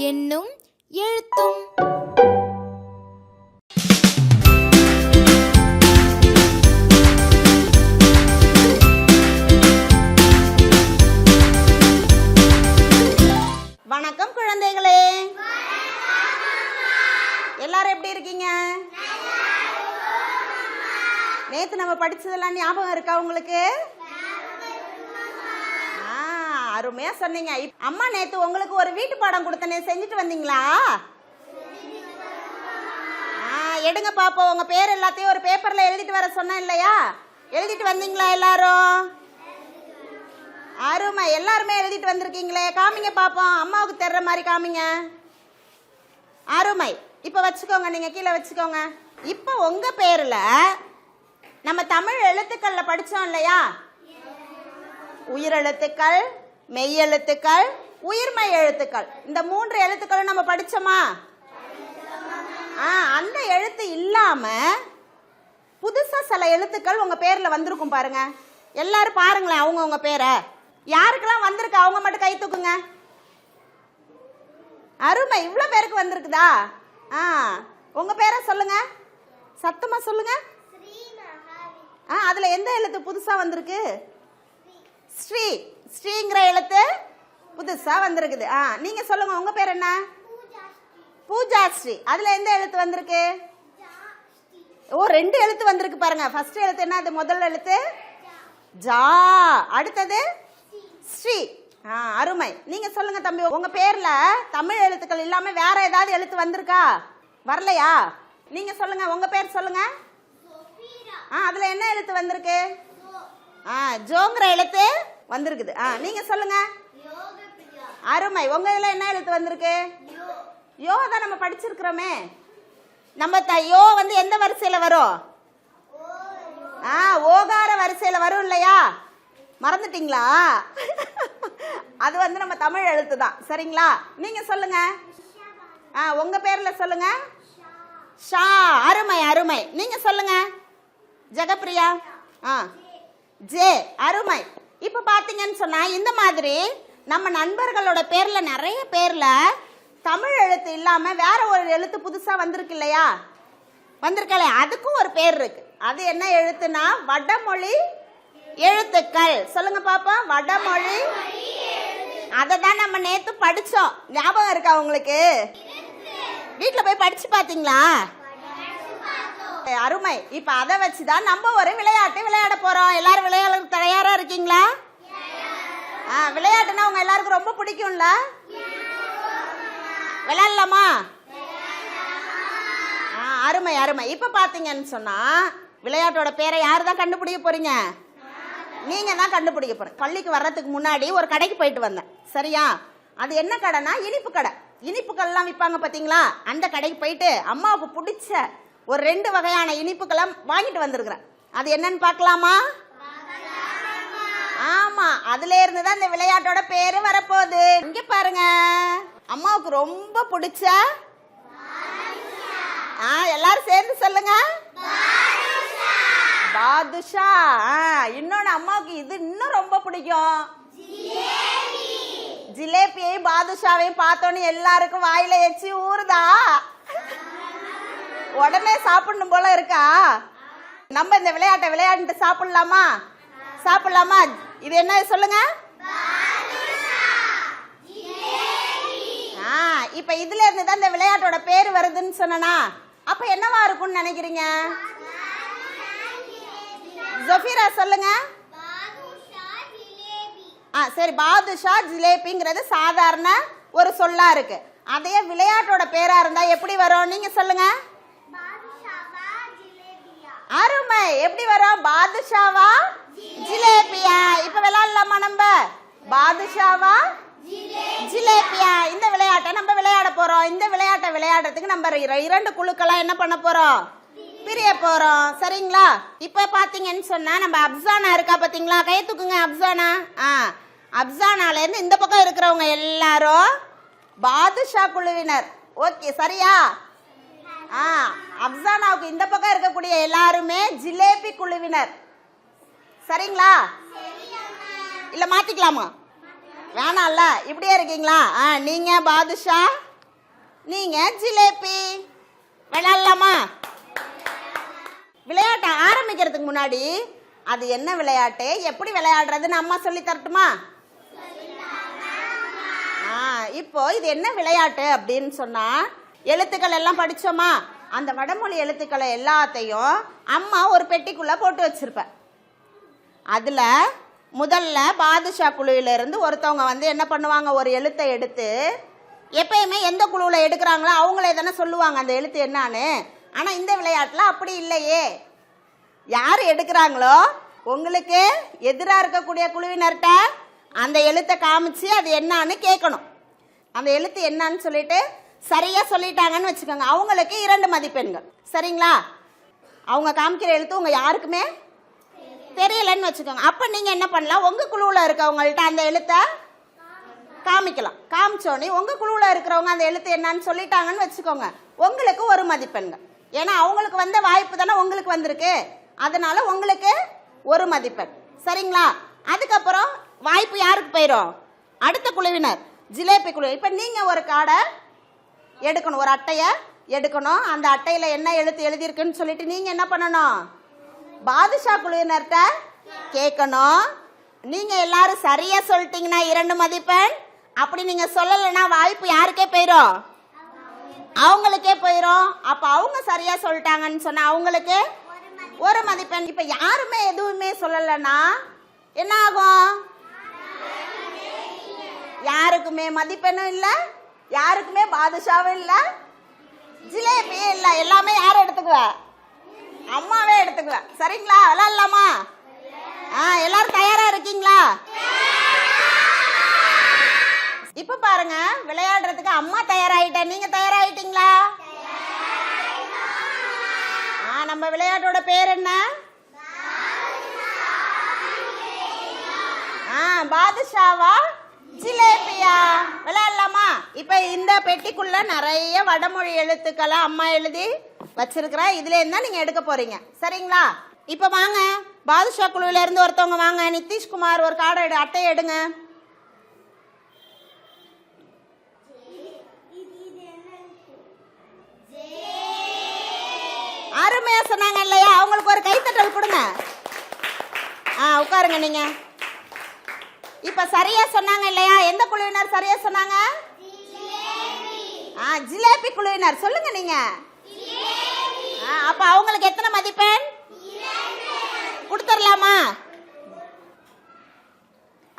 என்னும் எழுத்தும் உங்களுக்கு? ஆ, அருமையா சொன்னீங்க. இப்- அம்மா நேத்து உங்களுக்கு ஒரு வீட்டு பாடம் கொடுத்தனே செஞ்சுட்டு வந்தீங்களா? ஆ, எடுங்க பாப்போம். உங்க பேர் எல்லாத்தையும் ஒரு பேப்பர்ல எழுதிட்டு வர சொன்னேன் இல்லையா? எழுதிட்டு வந்தீங்களா எல்லாரும்? அருமை. எல்லாருமே எழுதிட்டு வந்திருக்கீங்களே. காமிங்க பாப்போம். அம்மாவுக்கு தர்ற மாதிரி காமிங்க. அருமை. இப்போ வச்சுக்கோங்க. நீங்கள் கீழே வச்சுக்கோங்க. இப்போ உங்கள் பேரில் நம்ம தமிழ் எழுத்துக்கள்ல படித்தோம் இல்லையா? உயிரெழுத்துக்கள் மெய்யெழுத்துக்கள் உயிர்மெய் எழுத்துக்கள். இந்த மூன்று எழுத்துக்களும் நம்ம படிச்சோமா? ஆ அந்த எழுத்து இல்லாம புதுசா சில எழுத்துக்கள் உங்க பேர்ல வந்திருக்கும் பாருங்க. எல்லாரும் பாருங்களேன் அவங்க உங்க பேரை. யாருக்கெல்லாம் வந்திருக்கு? அவங்க மட்டும் கை தூக்குங்க. அருமை இவ்வளோ பேருக்கு வந்திருக்குதா? ஆ உங்க பேரை சொல்லுங்க. சத்தமா சொல்லுங்க. ஆ அதில் எந்த எழுத்து புதுசாக வந்திருக்கு? ஸ்ரீ. ஸ்ரீங்கிற எழுத்து புதுசாக வந்திருக்குது. ஆ நீங்கள் சொல்லுங்க உங்கள் பேர் என்ன? பூஜா ஸ்ரீ அதில் எந்த எழுத்து வந்திருக்கு? ஓ ரெண்டு எழுத்து வந்திருக்கு பாருங்க. ஃபர்ஸ்ட் எழுத்து என்ன? அது முதல் எழுத்து? ஜா. அடுத்தது? ஸ்ரீ. ஆ அருமை. நீங்கள் சொல்லுங்கள் தம்பி உங்கள் பேரில் தமிழ் எழுத்துக்கள் இல்லாமல் வேற ஏதாவது எழுத்து வந்திருக்கா? வரலையா? நீங்கள் சொல்லுங்கள் உங்கள் பேர் சொல்லுங்கள் ஆ அதில் என்ன எழுத்து வந்திருக்கு? ஆ ஜோங்கிற எழுத்து வந்திருக்குது. ஆ நீங்கள் சொல்லுங்க. அருமை. உங்கள் இதில் என்ன எழுத்து வந்திருக்கு? யோ தான் நம்ம படிச்சிருக்கிறோமே. நம்ம த யோ வந்து எந்த வரிசையில் வரும்? ஆ ஓகார வரிசையில் வரும் இல்லையா? மறந்துட்டீங்களா? அது வந்து நம்ம தமிழ் எழுத்து தான். சரிங்களா? நீங்கள் சொல்லுங்க. ஆ உங்கள் பேரில் சொல்லுங்க. ஷா. அருமை அருமை. நீங்கள் சொல்லுங்கள் ஜெகப்பிரியா? ஆ. ஜே அருமை. இப்போ பார்த்தீங்கன்னு சொன்னால் இந்த மாதிரி நம்ம நண்பர்களோட பேரில் நிறைய பேரில் தமிழ் எழுத்து இல்லாமல் வேற ஒரு எழுத்து புதுசாக வந்திருக்கு இல்லையா? வந்திருக்கல அதுக்கும் ஒரு பேர் இருக்கு. அது என்ன எழுத்துனா வடமொழி எழுத்துக்கள். சொல்லுங்க பாப்போம் வடமொழி அதை தான் நம்ம நேற்று படித்தோம் ஞாபகம் இருக்கா உங்களுக்கு? வீட்டில் போய் படித்து பார்த்தீங்களா அருமை. இப்ப அதை வச்சுதான் நம்ம ஒரு விளையாட்டு விளையாட போறோம். எல்லாரும் விளையாட தயாரா இருக்கீங்களா? ஆ விளையாட்டுனா உங்க எல்லாருக்கும் ரொம்ப பிடிக்கும்ல? விளையாடலாமா? ஆ அருமை அருமை. இப்ப பாத்தீங்கன்னு சொன்னா விளையாட்டோட பேரை யார் தான் கண்டுபிடிக்க போறீங்க? நீங்க தான் கண்டுபிடிக்க போறீங்க. பள்ளிக்கு வர்றதுக்கு முன்னாடி ஒரு கடைக்கு போயிட்டு வந்தேன். சரியா? அது என்ன கடைனா இனிப்பு கடை. இனிப்புகள்லாம் விற்பாங்க பார்த்தீங்களா அந்த கடைக்கு போயிட்டு அம்மாவுக்கு பிடிச்ச ஒரு ரெண்டு வகையான இனிப்புகளை வாங்கிட்டு வந்திருக்கிறேன். அது என்னன்னு பார்க்கலாமா? ஆமா அதுல இருந்து தான் இந்த விளையாட்டோட பேரு வரப்போகுது. இங்க பாருங்க. அம்மாவுக்கு ரொம்ப பிடிச்ச? ஆ எல்லாரும் சேர்ந்து சொல்லுங்க. பாதுஷா. ஆ, இன்னொன்னு அம்மாவுக்கு இது இன்னும் ரொம்ப பிடிக்கும். ஜிலேபியையும் பாதுஷாவையும் பார்த்தோன்னே எல்லாருக்கும் வாயில எச்சு ஊறுதா? உடனே சாப்பிடணும் போல இருக்கா? நம்ம இந்த விளையாட்டை விளையாண்டு சாப்பிடலாமா? சாப்பிடலாமா? இது என்ன சொல்லுங்க? ஆ இப்ப இதுல இருந்து தான் இந்த விளையாட்டோட பேர் வருதுன்னு சொன்னனா? அப்ப என்னவா இருக்கும்னு நினைக்கிறீங்க? ஜொஃபீரா சொல்லுங்க. ஆ சரி பாதுஷா ஜிலேபிங்கிறது சாதாரண ஒரு சொல்லா இருக்கு. அதே விளையாட்டோட பேரா இருந்தா எப்படி வரும்? நீங்க சொல்லுங்க. அருமை. எப்படி வரும்? பாதுஷாவா? ஜிலேபியா. இப்ப விளையாடலாமா நம்ம? பாதுஷாவா? ஜிலேபியா. இந்த விளையாட்டை நம்ம விளையாட போறோம். இந்த விளையாட்டை விளையாடுறதுக்கு நம்ம இரண்டு குழுக்களா என்ன பண்ண போறோம்? பிரிய போறோம். சரிங்களா? இப்ப பாத்தீங்கன்னு சொன்னா நம்ம அப்சானா இருக்கா பாத்தீங்களா? கையை தூக்குங்க அப்சானா. ஆ. அப்சானால இருந்து இந்த பக்கம் இருக்கிறவங்க எல்லாரும் பாதுஷா குழுவினர். ஓகே சரியா? ஆ அப்சானாவுக்கு இந்த பக்கம் இருக்கக்கூடிய எல்லாருமே ஜிலேபி குழுவினர். சரிங்களா? இல்ல மாத்திக்கலாமா? வேணாம்ல இப்படியே இருக்கீங்களா? ஆ நீங்க பாதுஷா நீங்க ஜிலேபி. விளையாடலாமா? விளையாட்டை ஆரம்பிக்கிறதுக்கு முன்னாடி அது என்ன விளையாட்டு? எப்படி விளையாடுறதுன்னு அம்மா சொல்லி தரட்டுமா? ஆ இப்போ இது என்ன விளையாட்டு அப்படின்னு சொன்னா எழுத்துக்கள் எல்லாம் படித்தோமா அந்த வடமொழி எழுத்துக்களை எல்லாத்தையும் அம்மா ஒரு பெட்டிக்குள்ளே போட்டு வச்சுருப்பேன் அதில் முதல்ல பாதுஷா குழுவிலேருந்து ஒருத்தவங்க வந்து என்ன பண்ணுவாங்க? ஒரு எழுத்தை எடுத்து எப்பயுமே எந்த குழுவில் எடுக்கிறாங்களோ அவங்களே தானே சொல்லுவாங்க அந்த எழுத்து என்னான்னு. ஆனால் இந்த விளையாட்டில் அப்படி இல்லையே. யார் எடுக்கிறாங்களோ உங்களுக்கு எதிராக இருக்கக்கூடிய குழுவினர்கிட்ட அந்த எழுத்தை காமிச்சு அது என்னான்னு கேட்கணும். அந்த எழுத்து என்னன்னு சொல்லிட்டு சரியா சொல்லிட்டாங்கன்னு வச்சுக்கோங்க. அவங்களுக்கு இரண்டு மதிப்பெண்கள். சரிங்களா? அவங்க காமிக்கிற எழுத்து உங்க யாருக்குமே தெரியலன்னு வச்சுக்கோங்க. அப்ப நீங்க என்ன பண்ணலாம்? உங்க குழுவில் இருக்கவங்கள்ட்ட அந்த எழுத்தை காமிக்கலாம். காமிச்சோடனே உங்க குழுவில் இருக்கிறவங்க அந்த எழுத்து என்னன்னு சொல்லிட்டாங்கன்னு வச்சுக்கோங்க. உங்களுக்கு ஒரு மதிப்பெண்கள். ஏன்னா அவங்களுக்கு வந்த வாய்ப்பு தானே உங்களுக்கு வந்திருக்கு. அதனால உங்களுக்கு ஒரு மதிப்பெண். சரிங்களா? அதுக்கப்புறம் வாய்ப்பு யாருக்கு போயிடும் அடுத்த குழுவினர். ஜிலேபி குழு. இப்போ நீங்க ஒரு கார்டை எடுக்கணும். ஒரு அட்டையை எடுக்கணும். அந்த அட்டையில் என்ன எழுத்து எழுதியிருக்குன்னு சொல்லிட்டு நீங்கள் என்ன பண்ணணும்? பாதுஷா குழுவினர்கிட்ட கேட்கணும். நீங்கள் எல்லாரும் சரியாக சொல்லிட்டீங்கன்னா இரண்டு மதிப்பெண். அப்படி நீங்கள் சொல்லலைன்னா வாய்ப்பு யாருக்கே போயிடும் அவங்களுக்கே போயிடும் அப்போ அவங்க சரியாக சொல்லிட்டாங்கன்னு சொன்னால் அவங்களுக்கு ஒரு மதிப்பெண். இப்போ யாருமே எதுவுமே சொல்லலைன்னா என்ன ஆகும்? யாருக்குமே மதிப்பெண்ணும் இல்லை. யாருக்குமே பாதுஷாவும் இல்லை. ஜிலேபியும் இல்லை. எல்லாமே யாரும் எடுத்துக்குவா? அம்மாவே எடுத்துக்குவா. சரிங்களா? விளாட்லாமா ஆ எல்லாரும் தயாரா இருக்கீங்களா? இப்ப பாருங்க விளையாடுறதுக்கு அம்மா தயாராயிட்டேன் நீங்க தயாராயிட்டீங்களா? ஆ நம்ம விளையாட்டோட பேர் என்ன? ஆ பாதுஷாவா? ஜிலேபியா. விளையாடலாமா? பெட்டிக்குள்ள நிறைய வடமொழி எழுத்துக்களை அம்மா எழுதி வச்சிருக்கிறா. இதுல இருந்தா நீங்க எடுக்க போறீங்க? சரிங்களா? இப்ப வாங்க. பாதுஷா குழுவில இருந்து ஒருத்தவங்க வாங்க. நிதிஷ்குமார் ஒரு கார்டு எடு அட்டையை எடுங்க. அருமையா சொன்னாங்க இல்லையா? அவங்களுக்கு ஒரு கைத்தட்டல் கொடுங்க. ஆ உட்காருங்க நீங்க. இப்ப சரியா சொன்னாங்க இல்லையா? எந்த குழுவினர் சரியா சொன்னாங்க? ஆ ஜிலேபி குழுவினர். சொல்லுங்க நீங்க. ஆ, அப்ப அவங்களுக்கு எத்தனை மதிப்பெண்? கொடுத்துடலாமா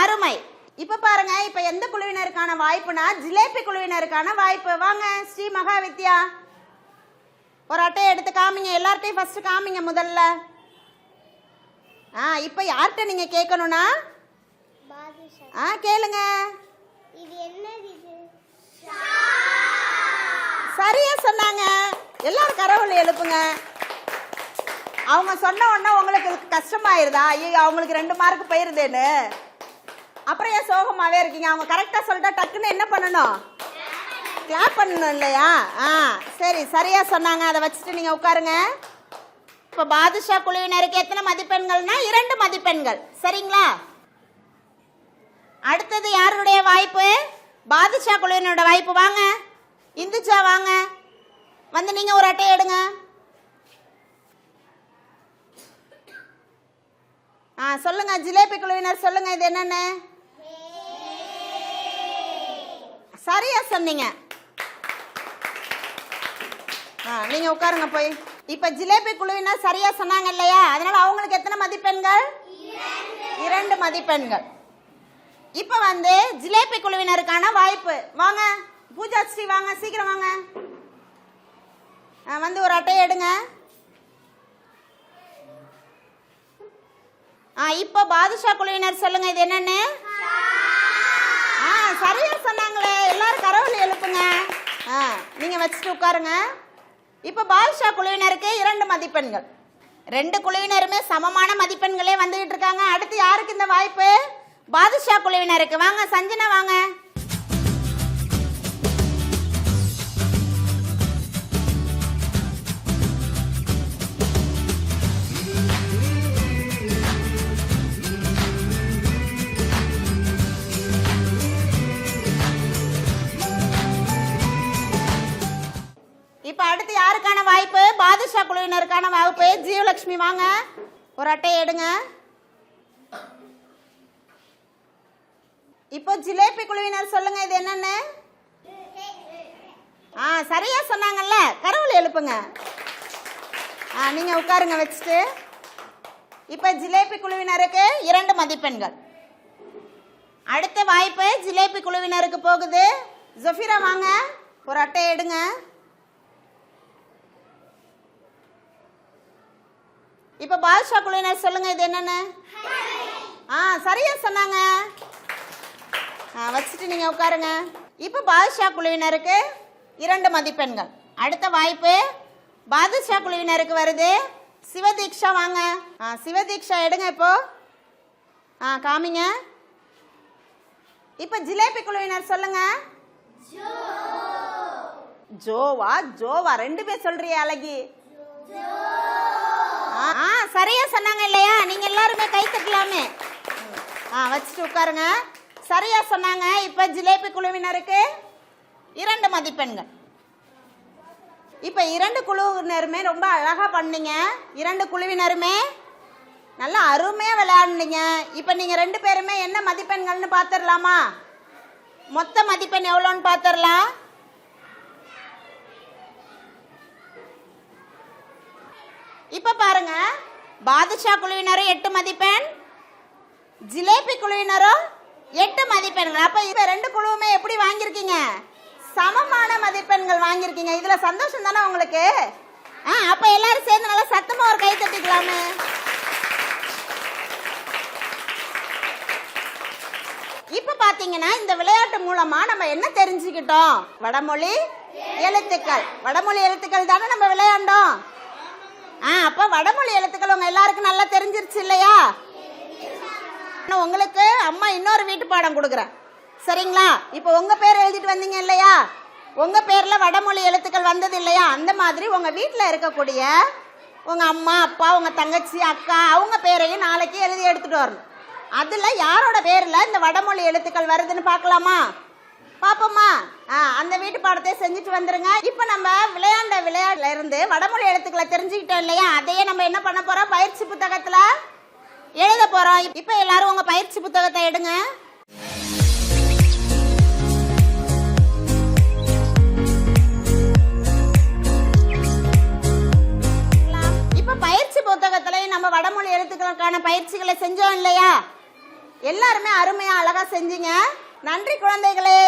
அருமை. இப்ப பாருங்க இப்ப எந்த குழுவினருக்கான வாய்ப்புனா ஜிலேபி குழுவினருக்கான வாய்ப்பு. வாங்க ஸ்ரீ மகாவித்யா. ஒரு அட்டையை எடுத்து காமிங்க. எல்லார்ட்டையும் ஃபர்ஸ்ட் காமிங்க முதல்ல. ஆ இப்போ யார்கிட்ட நீங்க கேட்கணும்னா? ஆ கேளுங்க. இது என்னது இது? சரியா சொன்னாங்க. எல்லாரும் கரவொலி எழுப்புங்க. அவங்க சொன்ன உடனே உங்களுக்கு கஷ்டமாயிருதா? ஐயோ அவங்களுக்கு ரெண்டு மார்க் போயிருதேன்னு. அப்புறம் ஏன் சோகமாவே இருக்கீங்க? அவங்க கரெக்டா சொல்லிட்டா டக்குன்னு என்ன பண்ணணும்? கிளாப் பண்ணணும் இல்லையா? ஆ சரி சரியா சொன்னாங்க. அதை வச்சுட்டு நீங்க உட்காருங்க. இப்போ பாதுஷா குழுவினருக்கு எத்தனை மதிப்பெண்கள்னா இரண்டு மதிப்பெண்கள். சரிங்களா? அடுத்தது யாருடைய வாய்ப்பு? பாதுஷா குழுவினரோட வாய்ப்பு. வாங்க. இந்துச்சா வாங்க. வந்து நீங்க ஒரு அட்டையை எடுங்க. ஆ சொல்லுங்க ஜிலேபி குழுவினர் சொல்லுங்க இது என்னன்னு? சரியா சொன்னீங்க. ஆ நீங்க உட்காருங்க போய். இப்ப ஜிலேபி குழுவினர் சரியா சொன்னாங்க இல்லையா? அதனால அவங்களுக்கு எத்தனை மதிப்பெண்கள்? இரண்டு மதிப்பெண்கள். இப்ப வந்து ஜிலேபி குழுவினருக்கான வாய்ப்பு. வாங்க. பூஜா ஸ்ரீ வாங்க சீக்கிரம் வாங்க. ஆ, வந்து ஒரு அட்டையை எடுங்க. ஆ இப்போ பாதுஷா குழுவினர் சொல்லுங்க இது என்னன்னு? ஆ சரியா சொன்னாங்களே. எல்லாரும் கரவல் எழுப்புங்க. ஆ நீங்க வச்சுட்டு உட்காருங்க. இப்போ பாதுஷா குழுவினருக்கு இரண்டு மதிப்பெண்கள். ரெண்டு குழுவினருமே சமமான மதிப்பெண்களே வந்துகிட்டு இருக்காங்க. அடுத்து யாருக்கு இந்த வாய்ப்பு? பாதுஷா குழுவினருக்கு. வாங்க சஞ்சனா வாங்க. குழுவினருக்கான வாய்ப்பு ஜீவலட்சுமி வாங்க. ஒரு அட்டையை எடுங்க. இப்போ ஜிலேபி குழுவினர் சொல்லுங்க இது என்னன்னு? ஆ சரியா சொன்னாங்கல்ல. கரவுல எழுப்புங்க. ஆ நீங்க உட்காருங்க வச்சுட்டு. இப்போ ஜிலேபி குழுவினருக்கு இரண்டு மதிப்பெண்கள். அடுத்த வாய்ப்பு ஜிலேபி குழுவினருக்கு போகுது. ஜொஃபிரா வாங்க. ஒரு அட்டையை எடுங்க. இப்போ பாதுஷா குழுவினர் சொல்லுங்க இது என்னன்னு? ஆ சரியா சொன்னாங்க. ஆ வச்சுட்டு நீங்க உட்காருங்க. இப்போ பாதுஷா குழுவினருக்கு இரண்டு மதிப்பெண்கள். அடுத்த வாய்ப்பு பாதுஷா குழுவினருக்கு வருது சிவதீக்ஷா வாங்க. ஆ சிவதீக்ஷா எடுங்க இப்போ. ஆ காமிங்க. இப்போ ஜிலேபி குழுவினர் சொல்லுங்க. ஜோவா ஜோவா ரெண்டு பேர் சொல்றிய அழகி. சரியா சொன்னாங்க இல்லையா? நீங்க எல்லாருமே கை தட்டலாமே. ஆ வச்சுட்டு உட்காருங்க. சரியா சொன்னாங்க. இப்ப ஜிலேபி குழுவினருக்கு இரண்டு மதிப்பெண்கள். இப்ப இரண்டு குழுவினருமே ரொம்ப அழகா பண்ணீங்க. இரண்டு குழுவினருமே நல்லா அருமையா விளையாடுனீங்க. இப்ப நீங்க ரெண்டு பேருமே என்ன மதிப்பெண்கள்னு பாத்துடலாமா மொத்த மதிப்பெண் எவ்வளோன்னு பார்த்துடலாம் இப்ப பாருங்க. பாதுஷா குழுவினரும் எட்டு மதிப்பெண் ஜிலேபி குழுவினரும் எட்டு மதிப்பெண்கள். அப்ப இப்ப ரெண்டு குழுவுமே எப்படி வாங்கியிருக்கீங்க? சமமான மதிப்பெண்கள் வாங்கியிருக்கீங்க. இதுல சந்தோஷம் தானே உங்களுக்கு? ஆ அப்ப எல்லாரும் சேர்ந்து நல்லா சத்தமா ஒரு கை தட்டிக்கலாமே. இப்ப பாத்தீங்கன்னா இந்த விளையாட்டு மூலமா நம்ம என்ன தெரிஞ்சுக்கிட்டோம்? வடமொழி எழுத்துக்கள். வடமொழி எழுத்துக்கள் தானே நம்ம விளையாண்டோம்? ஆ அப்ப வடமொழி எழுத்துக்கள் உங்க எல்லாருக்கும் நல்லா தெரிஞ்சிருச்சு இல்லையா? உங்களுக்கு அம்மா இன்னொரு வீட்டு பாடம் கொடுக்குறேன். சரிங்களா? இப்போ உங்க பேர் எழுதிட்டு வந்தீங்க இல்லையா? உங்க பேர்ல வடமொழி எழுத்துக்கள் வந்தது இல்லையா? அந்த மாதிரி உங்க வீட்டில் இருக்கக்கூடிய உங்க அம்மா அப்பா உங்க தங்கச்சி அக்கா அவங்க பேரையும் நாளைக்கு எழுதி எடுத்துட்டு வரணும். அதுல யாரோட பேர்ல இந்த வடமொழி எழுத்துக்கள் வருதுன்னு பார்க்கலாமா? பாப்போமா? ஆ அந்த வீட்டு பாடத்தை செஞ்சுட்டு வந்துருங்க. இப்போ நம்ம விளையாண்ட விளையாட்டுல இருந்து வடமொழி எழுத்துக்களை தெரிஞ்சுக்கிட்டோம் இல்லையா? அதையே நம்ம என்ன பண்ண போறோம்? பயிற்சி புத்தகத்துல எழுத போறோம். இப்போ எல்லாரும் உங்க பயிற்சி புத்தகத்தை எடுங்க. பயிற்சி நம்ம வடமொழி எழுத்துக்களுக்கான பயிற்சிகளை செஞ்சோம் இல்லையா? எல்லாருமே அருமையா அழகா செஞ்சீங்க. நன்றி குழந்தைகளே.